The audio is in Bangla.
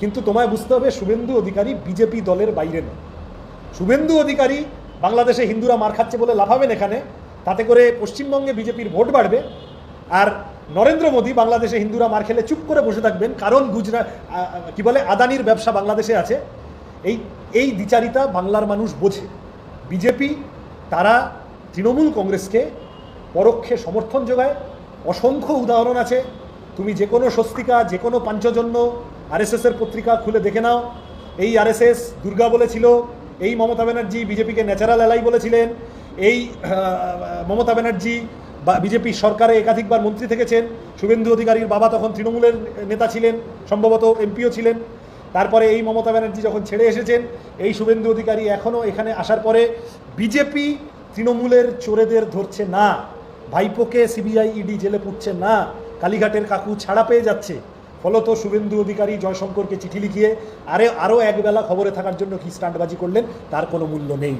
কিন্তু তোমায় বুঝতে হবে শুভেন্দু অধিকারী বিজেপি দলের বাইরে নয়। শুভেন্দু অধিকারী বাংলাদেশে হিন্দুরা মার খাচ্ছে বলে লাফাবেন এখানে, তাতে করে পশ্চিমবঙ্গে বিজেপির ভোট বাড়বে। আর নরেন্দ্র মোদী বাংলাদেশে হিন্দুরা মার খেলে চুপ করে বসে থাকবেন, কারণ গুজরাট কি বলে, আদানির ব্যবসা বাংলাদেশে আছে। এই এই দ্বিচারিতা বাংলার মানুষ বোঝে। বিজেপি, তারা তৃণমূল কংগ্রেসকে পরোক্ষে সমর্থন যোগায়। অসংখ্য উদাহরণ আছে। তুমি যে কোনো স্বস্তিকা যে কোনো পাঞ্চজন্য আরএসএসের পত্রিকা খুলে দেখে নাও। এই আরএসএস দুর্গা বলেছিল, এই মমতা ব্যানার্জি বিজেপিকে ন্যাচারাল অ্যালাই বলেছিলেন, এই মমতা ব্যানার্জি বা বিজেপি সরকারে একাধিকবার মন্ত্রী থেকেছেন, শুভেন্দু অধিকারীর বাবা তখন তৃণমূলের নেতা ছিলেন, সম্ভবত এমপিও ছিলেন। তারপরে এই মমতা ব্যানার্জি যখন ছেড়ে এসেছেন, এই শুভেন্দু অধিকারী এখনও এখানে আসার পরে বিজেপি তৃণমূলের চোরেদের ধরছে না, ভাইপোকে সিবিআই ইডি জেলে পুড়ছে না, কালীঘাটের কাকু ছাড়া পেয়ে যাচ্ছে। ফলত শুভেন্দু অধিকারী জয়শঙ্করকে চিঠি লিখিয়ে আরে আরও একবেলা খবরে থাকার জন্য কি স্টান্টবাজি করলেন, তার কোনো মূল্য নেই।